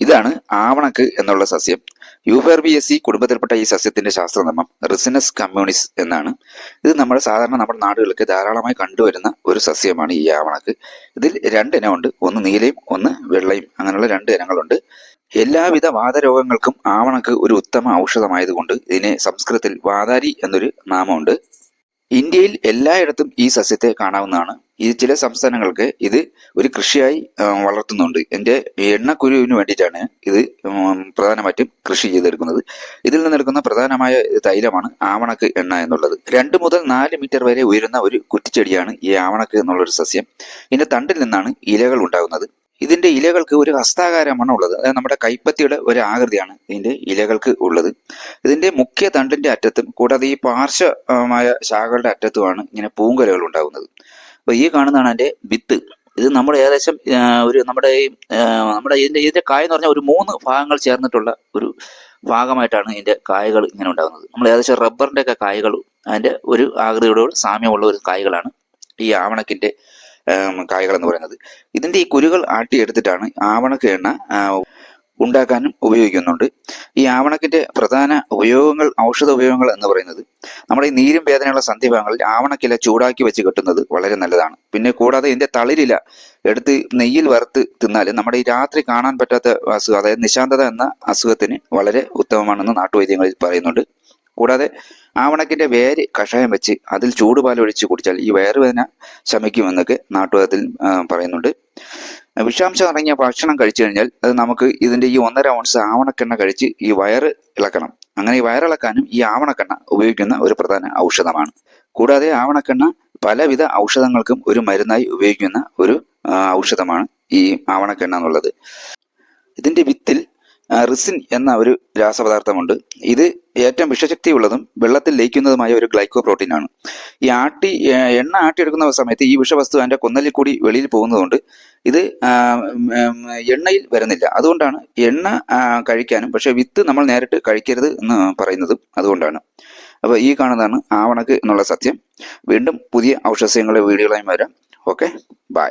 ഇതാണ് ആവണക്ക് എന്നുള്ള സസ്യം. യൂഫർബിയസി കുടുംബത്തിൽപ്പെട്ട ഈ സസ്യത്തിന്റെ ശാസ്ത്രനാമം റിസിനസ് കമ്മ്യൂണിസ് എന്നാണ്. ഇത് നമ്മൾ സാധാരണ നമ്മുടെ നാടുകൾക്ക് ധാരാളമായി കണ്ടുവരുന്ന ഒരു സസ്യമാണ് ഈ ആവണക്ക്. ഇതിൽ രണ്ട് ഇനമുണ്ട് ഒന്ന് നീലയും ഒന്ന് വെള്ളയും. അങ്ങനെയുള്ള രണ്ട് ഇനങ്ങളുണ്ട്. എല്ലാവിധ വാതരോഗങ്ങൾക്കും ആവണക്ക് ഒരു ഉത്തമ ഔഷധമായതുകൊണ്ട് ഇതിനെ സംസ്കൃതത്തിൽ വാതാരി എന്നൊരു നാമമുണ്ട്. ഇന്ത്യയിൽ എല്ലായിടത്തും ഈ സസ്യത്തെ കാണാവുന്നതാണ്. ഈ ചില സംസ്ഥാനങ്ങൾക്ക് ഇത് ഒരു കൃഷിയായി വളർത്തുന്നുണ്ട്. എന്റെ എണ്ണക്കുരുവിന് വേണ്ടിയിട്ടാണ് ഇത് പ്രധാനമായിട്ടും കൃഷി ചെയ്തെടുക്കുന്നത്. ഇതിൽ നിന്നെടുക്കുന്ന പ്രധാനമായ തൈലമാണ് ആവണക്ക് എണ്ണ എന്നുള്ളത്. രണ്ട് മുതൽ നാല് മീറ്റർ വരെ ഉയരുന്ന ഒരു കുറ്റിച്ചെടിയാണ് ഈ ആവണക്ക് എന്നുള്ളൊരു സസ്യം. ഇതിന്റെ തണ്ടിൽ നിന്നാണ് ഇലകൾ ഉണ്ടാകുന്നത്. ഇതിന്റെ ഇലകൾക്ക് ഒരു ഹസ്താകാരമാണ് ഉള്ളത് അതായത് നമ്മുടെ കൈപ്പത്തിയുടെ ഒരു ആകൃതിയാണ് ഇതിന്റെ ഇലകൾക്ക് ഉള്ളത്. ഇതിന്റെ മുഖ്യ തണ്ടിന്റെ അറ്റത്തും കൂടാതെ ഈ പാർശ്വമായ ശാഖകളുടെ അറ്റത്തുമാണ് ഇങ്ങനെ പൂങ്കലകൾ ഉണ്ടാകുന്നത്. അപ്പൊ ഈ കാണുന്നതാണ് അതിന്റെ വിത്ത്. ഇത് നമ്മൾ ഏകദേശം ഒരു നമ്മുടെ ഈ നമ്മുടെ ഇതിന്റെ ഇതിന്റെ കായ എന്ന് പറഞ്ഞാൽ ഒരു മൂന്ന് ഭാഗങ്ങൾ ചേർന്നിട്ടുള്ള ഒരു ഭാഗമായിട്ടാണ് ഇതിന്റെ കായകൾ ഇങ്ങനെ ഉണ്ടാകുന്നത്. നമ്മൾ ഏകദേശം റബ്ബറിന്റെ ഒക്കെ കായകൾ അതിന്റെ ഒരു ആകൃതിയോട് സാമ്യമുള്ള ഒരു കായകളാണ് ഈ ആവണക്കിന്റെ കായകൾ എന്ന് പറയുന്നത്. ഇതിന്റെ ഈ കുരുകൾ ആട്ടിയെടുത്തിട്ടാണ് ആവണക്ക് എണ്ണ ഉണ്ടാക്കാനും ഉപയോഗിക്കുന്നുണ്ട്. ഈ ആവണക്കിന്റെ പ്രധാന ഉപയോഗങ്ങൾ ഔഷധ ഉപയോഗങ്ങൾ എന്ന് പറയുന്നത് നമ്മുടെ ഈ നീരും വേദനയുള്ള സന്ധിഭാഗങ്ങളിൽ ആവണക്കില ചൂടാക്കി വെച്ച് കെട്ടുന്നത് വളരെ നല്ലതാണ്. പിന്നെ കൂടാതെ ഇതിന്റെ തളിരില എടുത്ത് നെയ്യിൽ വറുത്ത് തിന്നാൽ നമ്മുടെ ഈ രാത്രി കാണാൻ പറ്റാത്ത അസുഖം അതായത് നിശാന്തത എന്ന അസുഖത്തിന് വളരെ ഉത്തമമാണെന്ന് നാട്ടുവൈദ്യങ്ങളിൽ പറയുന്നുണ്ട്. കൂടാതെ ആവണക്കിന്റെ വേര് കഷായം വെച്ച് അതിൽ ചൂടുപാൽ ഒഴിച്ച് കുടിച്ചാൽ ഈ വയറുവേദന ശമിക്കുമെന്നൊക്കെ നാട്ടുവൈദ്യത്തിൽ ആ, പറയുന്നുണ്ട്. വിഷാംശം അടങ്ങിയ ഭക്ഷണം കഴിച്ചു കഴിഞ്ഞാൽ അത് നമുക്ക് ഇതിന്റെ ഈ ഒന്നര ഔൺസ് ആവണക്കെണ്ണ കഴിച്ച് ഈ വയറ് ഇളക്കണം. അങ്ങനെ ഈ വയറിളക്കാനും ഈ ആവണക്കെണ്ണ ഉപയോഗിക്കുന്ന ഒരു പ്രധാന ഔഷധമാണ്. കൂടാതെ ആവണക്കെണ്ണ പലവിധ ഔഷധങ്ങൾക്കും ഒരു മരുന്നായി ഉപയോഗിക്കുന്ന ഒരു ഔഷധമാണ് ഈ ആവണക്കെണ്ണ എന്നുള്ളത്. ഇതിന്റെ വിത്തിൽ റിസിൻ എന്ന ഒരു രാസപദാർത്ഥമുണ്ട്. ഇത് ഏറ്റവും വിഷശക്തിയുള്ളതും വെള്ളത്തിൽ ലയിക്കുന്നതുമായ ഒരു ഗ്ലൈക്കോ പ്രോട്ടീനാണ് ഈ ആട്ടി എണ്ണ ആട്ടിയെടുക്കുന്ന സമയത്ത് ഈ വിഷവസ്തു അതിന്റെ കൊന്നലിൽ കൂടി വെളിയിൽ പോകുന്നതുകൊണ്ട് ഇത് എണ്ണയിൽ വരുന്നില്ല. അതുകൊണ്ടാണ് എണ്ണ കഴിക്കാനും പക്ഷേ വിത്ത് നമ്മൾ നേരിട്ട് കഴിക്കരുത് എന്ന് പറയുന്നതും അതുകൊണ്ടാണ്. അപ്പൊ ഈ കാണുന്നതാണ് ആവണക്ക് എന്നുള്ള സത്യം. വീണ്ടും പുതിയ ഔഷധങ്ങളുടെ വീഡിയോകളായി വരാം. Okay bye.